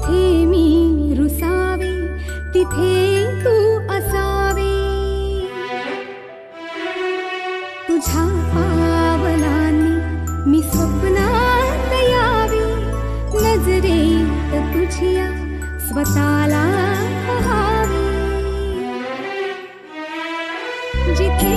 जिथे मी रुसावे तिथे तू असावे. तुझ्या पावलांनी मी स्वप्नात यावे नजरेत तुझ्या स्वतःला पहावे. जिथे